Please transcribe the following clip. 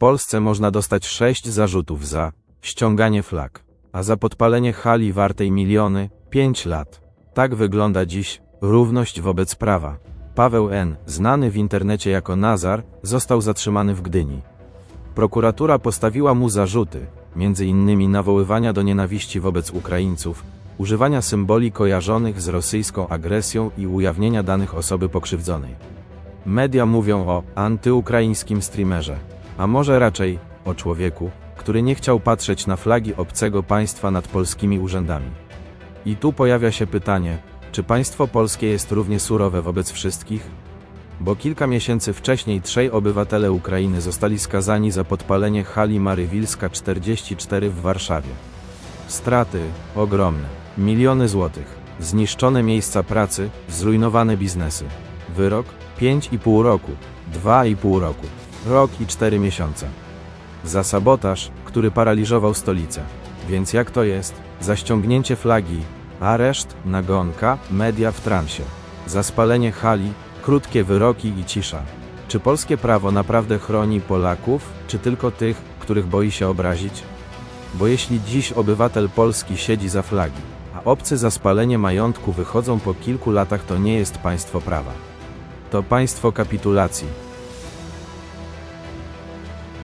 Polsce można dostać sześć zarzutów za ściąganie flag, a za podpalenie hali wartej miliony 5 lat. Tak wygląda dziś równość wobec prawa. Paweł N., znany w internecie jako Nazar, został zatrzymany w Gdyni. Prokuratura postawiła mu zarzuty, innymi nawoływania do nienawiści wobec Ukraińców, używania symboli kojarzonych z rosyjską agresją i ujawnienia danych osoby pokrzywdzonej. Media mówią o antyukraińskim streamerze, a może raczej o człowieku, który nie chciał patrzeć na flagi obcego państwa nad polskimi urzędami. I tu pojawia się pytanie, czy państwo polskie jest równie surowe wobec wszystkich? Bo kilka miesięcy wcześniej trzej obywatele Ukrainy zostali skazani za podpalenie hali Marywilska 44 w Warszawie. Straty ogromne, miliony złotych, zniszczone miejsca pracy, zrujnowane biznesy. Wyrok 5,5 roku, 2,5 roku, rok i 4 miesiące. Za sabotaż, który paraliżował stolicę. Więc jak to jest? Za ściągnięcie flagi, areszt, nagonka, media w transie. Za spalenie hali, krótkie wyroki i cisza. Czy polskie prawo naprawdę chroni Polaków, czy tylko tych, których boi się obrazić? Bo jeśli dziś obywatel polski siedzi za flagi, a obcy za spalenie majątku wychodzą po kilku latach, to nie jest państwo prawa. To państwo kapitulacji,